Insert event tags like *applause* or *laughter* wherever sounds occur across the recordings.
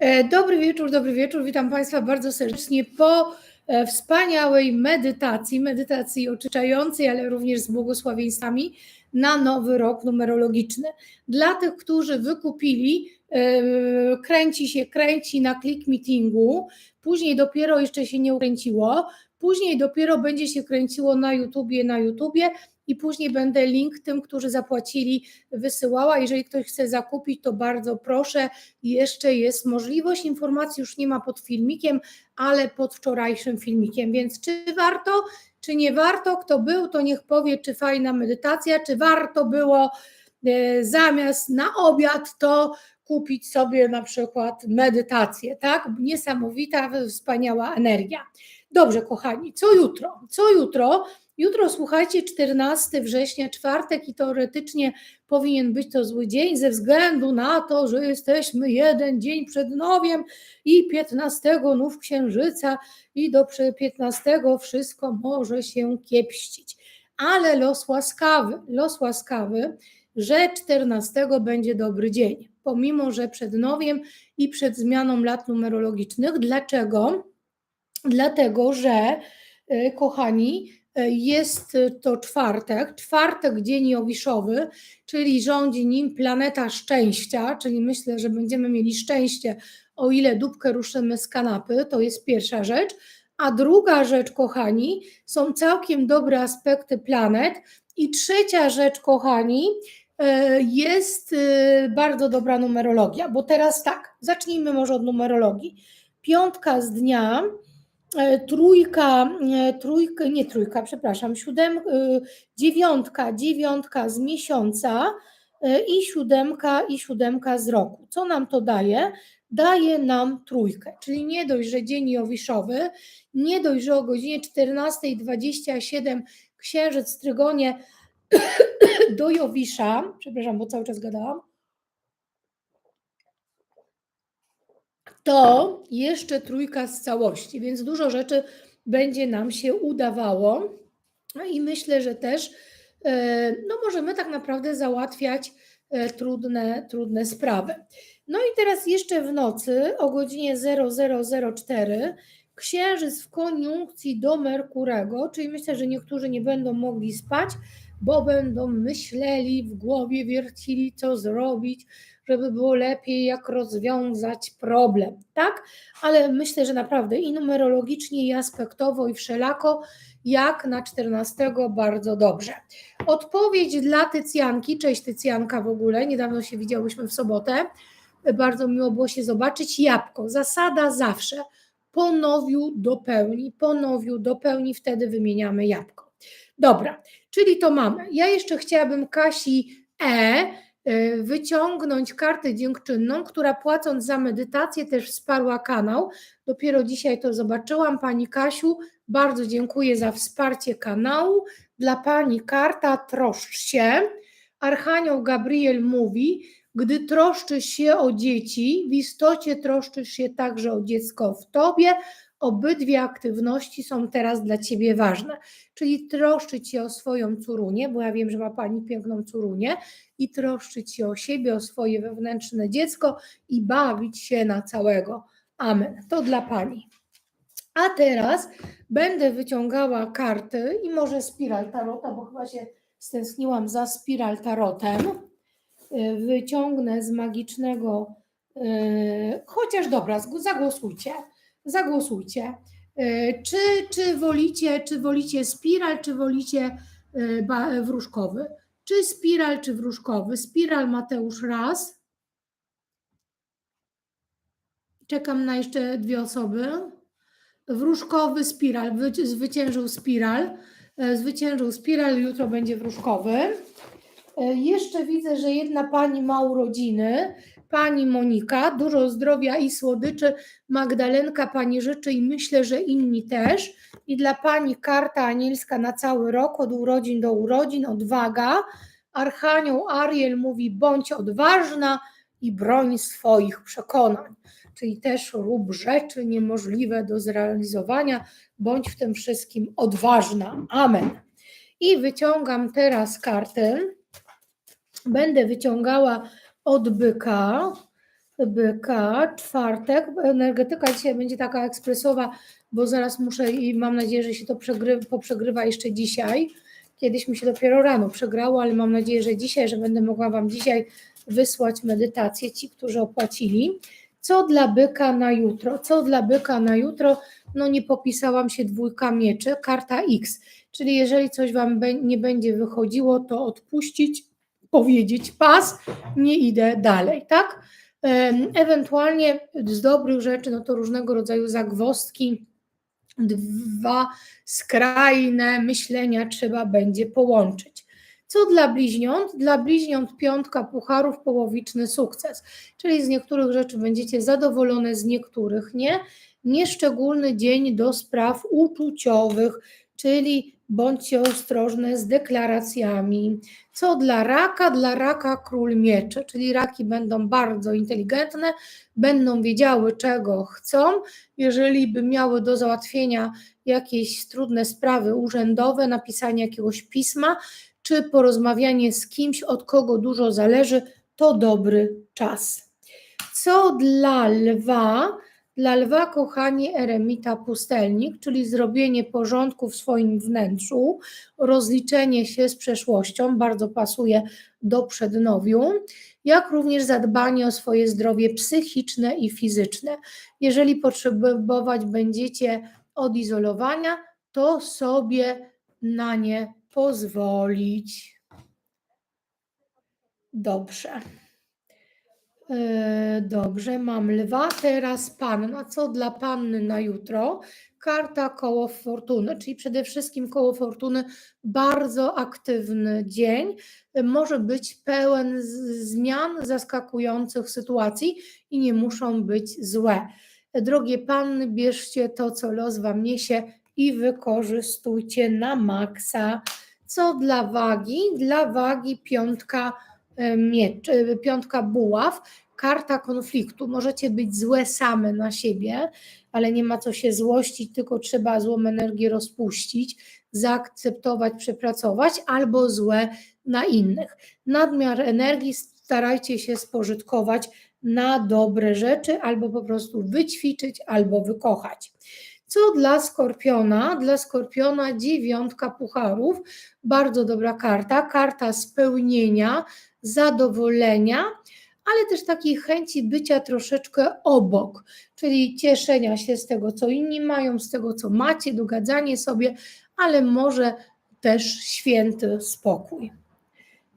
E, Dobry wieczór, dobry wieczór. Witam Państwa bardzo serdecznie po e, wspaniałej medytacji, medytacji oczyszczającej, ale również z błogosławieństwami na nowy rok numerologiczny. Dla tych, którzy wykupili, e, kręci się, kręci na klik meetingu, później dopiero jeszcze się nie ukręciło, później dopiero będzie się kręciło na YouTubie, na YouTubie i później będę link tym, którzy zapłacili, wysyłała. Jeżeli ktoś chce zakupić, to bardzo proszę. Jeszcze jest możliwość, informacji już nie ma pod filmikiem, ale pod wczorajszym filmikiem. Więc czy warto, czy nie warto? Kto był, to niech powie, czy fajna medytacja, czy warto było e, zamiast na obiad to kupić sobie na przykład medytację, tak? Niesamowita, wspaniała energia. Dobrze, kochani, co jutro? Co jutro? Jutro, słuchajcie, 14 września, czwartek i teoretycznie powinien być to zły dzień ze względu na to, że jesteśmy jeden dzień przed nowiem i 15 nów księżyca i do 15 wszystko może się kiepścić. Ale los łaskawy, los łaskawy, że 14 będzie dobry dzień, pomimo że przed nowiem i przed zmianą lat numerologicznych. Dlaczego? Dlatego, że y, kochani, jest to czwartek, czwartek dzień Jowiszowy, czyli rządzi nim planeta szczęścia, czyli myślę, że będziemy mieli szczęście, o ile dupkę ruszymy z kanapy, to jest pierwsza rzecz. A druga rzecz, kochani, są całkiem dobre aspekty planet. I trzecia rzecz, kochani, jest bardzo dobra numerologia, bo teraz tak, zacznijmy może od numerologii. Piątka z dnia E, trójka, e, trójka, nie trójka, przepraszam, siódem, e, dziewiątka, dziewiątka z miesiąca i siódemka i siódemka z roku. Co nam to daje? Daje nam trójkę, czyli nie dość, że dzień Jowiszowy, nie dość, że o godzinie 14.27 księżyc w Trygonie *coughs* do Jowisza, przepraszam, bo cały czas gadałam, to jeszcze trójka z całości, więc dużo rzeczy będzie nam się udawało. No i myślę, że też e, no możemy tak naprawdę załatwiać e, trudne, trudne sprawy. No i teraz jeszcze w nocy o godzinie 0004 księżyc w koniunkcji do Merkurego, czyli myślę, że niektórzy nie będą mogli spać, bo będą myśleli w głowie, wiercili, co zrobić, żeby było lepiej, jak rozwiązać problem, tak? Ale myślę, że naprawdę i numerologicznie, i aspektowo, i wszelako, jak na 14 bardzo dobrze. Odpowiedź dla Tycjanki, cześć Tycjanka w ogóle, niedawno się widziałyśmy w sobotę, bardzo miło było się zobaczyć, jabłko, zasada zawsze, ponowiu dopełni, ponowiu dopełni, wtedy wymieniamy jabłko. Dobra, czyli to mamy. Ja jeszcze chciałabym Kasi E, wyciągnąć kartę dziękczynną, która płacąc za medytację też wsparła kanał. Dopiero dzisiaj to zobaczyłam. Pani Kasiu, bardzo dziękuję za wsparcie kanału. Dla Pani karta troszcz się. Archanioł Gabriel mówi, gdy troszczysz się o dzieci, w istocie troszczysz się także o dziecko w Tobie, obydwie aktywności są teraz dla Ciebie ważne. Czyli troszczyć się o swoją córunię, bo ja wiem, że ma Pani piękną córunię, i troszczyć się o siebie, o swoje wewnętrzne dziecko i bawić się na całego. Amen. To dla Pani. A teraz będę wyciągała karty i może spiral tarota, bo chyba się stęskniłam za spiral tarotem. Wyciągnę z magicznego, yy, chociaż dobra, zagłosujcie zagłosujcie. E, czy, czy, wolicie, czy wolicie spiral, czy wolicie e, wróżkowy? Czy spiral, czy wróżkowy? Spiral Mateusz raz. Czekam na jeszcze dwie osoby. Wróżkowy spiral, zwyciężył spiral. E, zwyciężył spiral, jutro będzie wróżkowy. Jeszcze widzę, że jedna pani ma urodziny, pani Monika, dużo zdrowia i słodyczy. Magdalenka pani życzy i myślę, że inni też. I dla pani karta anielska na cały rok, od urodzin do urodzin, odwaga. Archanioł Ariel mówi: bądź odważna i broń swoich przekonań. Czyli też rób rzeczy niemożliwe do zrealizowania, bądź w tym wszystkim odważna. Amen. I wyciągam teraz kartę. Będę wyciągała od byka. byka, czwartek. Energetyka dzisiaj będzie taka ekspresowa, bo zaraz muszę i mam nadzieję, że się to przegry, poprzegrywa jeszcze dzisiaj. Kiedyś mi się dopiero rano przegrało, ale mam nadzieję, że dzisiaj, że będę mogła Wam dzisiaj wysłać medytację, ci, którzy opłacili. Co dla byka na jutro? Co dla byka na jutro? No nie popisałam się dwójka mieczy, karta X, czyli jeżeli coś Wam nie będzie wychodziło, to odpuścić, powiedzieć pas, nie idę dalej, tak? Ewentualnie z dobrych rzeczy, no to różnego rodzaju zagwozdki, dwa skrajne myślenia trzeba będzie połączyć. Co dla bliźniąt? Dla bliźniąt piątka pucharów, połowiczny sukces. Czyli z niektórych rzeczy będziecie zadowolone, z niektórych nie. Nieszczególny dzień do spraw uczuciowych, czyli bądźcie ostrożne z deklaracjami. Co dla raka? Dla raka król mieczy, czyli raki będą bardzo inteligentne, będą wiedziały, czego chcą. Jeżeli by miały do załatwienia jakieś trudne sprawy urzędowe, napisanie jakiegoś pisma, czy porozmawianie z kimś, od kogo dużo zależy, to dobry czas. Co dla lwa? Dla lwa, kochani, eremita pustelnik, czyli zrobienie porządku w swoim wnętrzu, rozliczenie się z przeszłością, bardzo pasuje do przednowiu, jak również zadbanie o swoje zdrowie psychiczne i fizyczne. Jeżeli potrzebować będziecie odizolowania, to sobie na nie pozwolić. Dobrze. E, Dobrze, mam lwa, teraz panna. Co dla panny na jutro? Karta koło fortuny, czyli przede wszystkim koło fortuny bardzo aktywny dzień. E, Może być pełen zmian, zaskakujących sytuacji i nie muszą być złe. E, Drogie panny, bierzcie to, co los wam niesie i wykorzystujcie na maksa. Co dla wagi? Dla wagi piątka miecz, piątka buław, karta konfliktu. Możecie być złe same na siebie, ale nie ma co się złościć, tylko trzeba złą energię rozpuścić, zaakceptować, przepracować, albo złe na innych. Nadmiar energii starajcie się spożytkować na dobre rzeczy, albo po prostu wyćwiczyć, albo wykochać. Co dla skorpiona? Dla skorpiona dziewiątka pucharów, bardzo dobra karta, karta spełnienia, zadowolenia, ale też takiej chęci bycia troszeczkę obok, czyli cieszenia się z tego, co inni mają, z tego, co macie, dogadzanie sobie, ale może też święty spokój.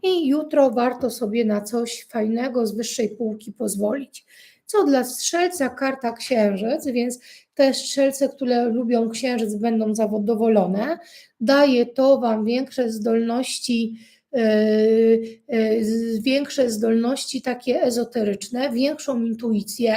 I jutro warto sobie na coś fajnego z wyższej półki pozwolić. Co dla strzelca karta księżyc, więc te strzelce, które lubią księżyc, będą zadowolone. Daje to Wam większe zdolności, większe zdolności takie ezoteryczne, większą intuicję,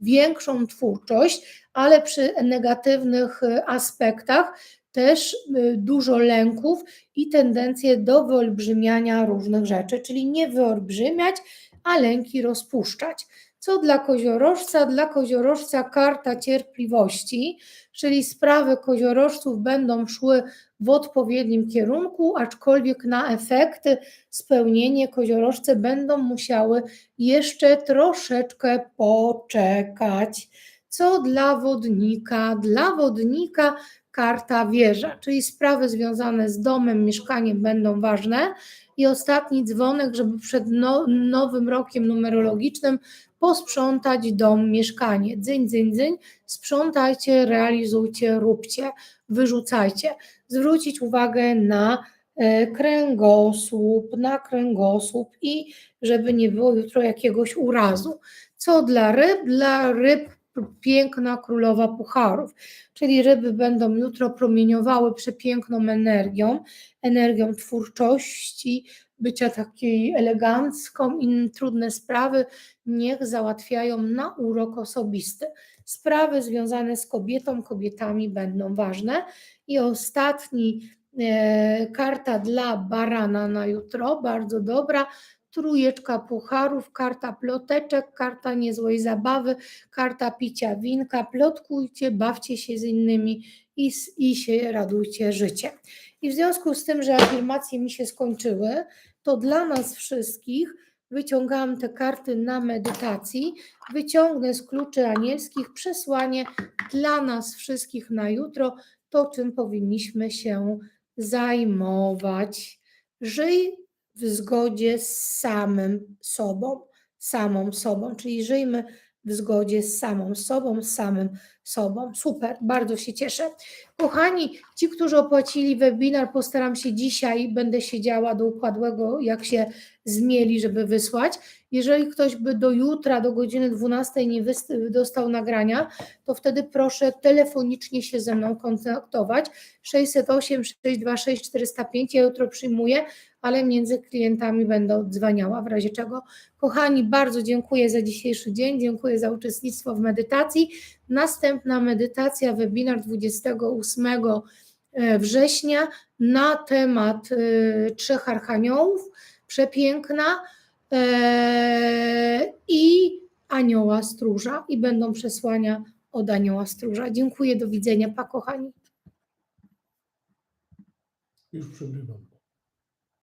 większą twórczość, ale przy negatywnych yy, aspektach też dużo lęków i tendencję do wyolbrzymiania różnych rzeczy, czyli nie wyolbrzymiać, a lęki rozpuszczać. Co dla koziorożca? Dla koziorożca karta cierpliwości, czyli sprawy koziorożców będą szły w odpowiednim kierunku, aczkolwiek na efekty, spełnienie koziorożce będą musiały jeszcze troszeczkę poczekać. Co dla wodnika? Dla wodnika karta wieża, czyli sprawy związane z domem, mieszkaniem będą ważne. I ostatni dzwonek, żeby przed no, nowym rokiem numerologicznym posprzątać dom, mieszkanie. Dzyń, dzyń, dzyń, sprzątajcie, realizujcie, róbcie, wyrzucajcie. Zwrócić uwagę na e, kręgosłup, na kręgosłup i żeby nie było jutro jakiegoś urazu. Co dla ryb? Dla ryb piękna królowa pucharów, czyli ryby będą jutro promieniowały przepiękną energią, energią twórczości, bycia takiej elegancką i trudne sprawy niech załatwiają na urok osobisty. Sprawy związane z kobietą, kobietami będą ważne. I ostatni e, karta dla barana na jutro, bardzo dobra. Trójeczka pucharów, karta ploteczek, karta niezłej zabawy, karta picia winka. Plotkujcie, bawcie się z innymi i, i się radujcie życiem. I w związku z tym, że afirmacje mi się skończyły, to dla nas wszystkich wyciągałam te karty na medytacji, wyciągnę z kluczy anielskich przesłanie dla nas wszystkich na jutro, to czym powinniśmy się zajmować. Żyj w zgodzie z samym sobą, samą sobą, czyli żyjmy w zgodzie z samą sobą, samym sobą. Super, bardzo się cieszę. Kochani, ci, którzy opłacili webinar, postaram się dzisiaj, będę siedziała do układłego, jak się zmieli, żeby wysłać. Jeżeli ktoś by do jutra, do godziny 12 nie dostał nagrania, to wtedy proszę telefonicznie się ze mną kontaktować. 608 626 405, ja jutro przyjmuję, ale między klientami będę odzwaniała w razie czego. Kochani, bardzo dziękuję za dzisiejszy dzień, dziękuję za uczestnictwo w medytacji. Następna medytacja, webinar 28 e, września na temat e, trzech archaniołów, przepiękna e, i anioła stróża i będą przesłania od anioła stróża. Dziękuję, do widzenia, pa kochani. Już przerywam.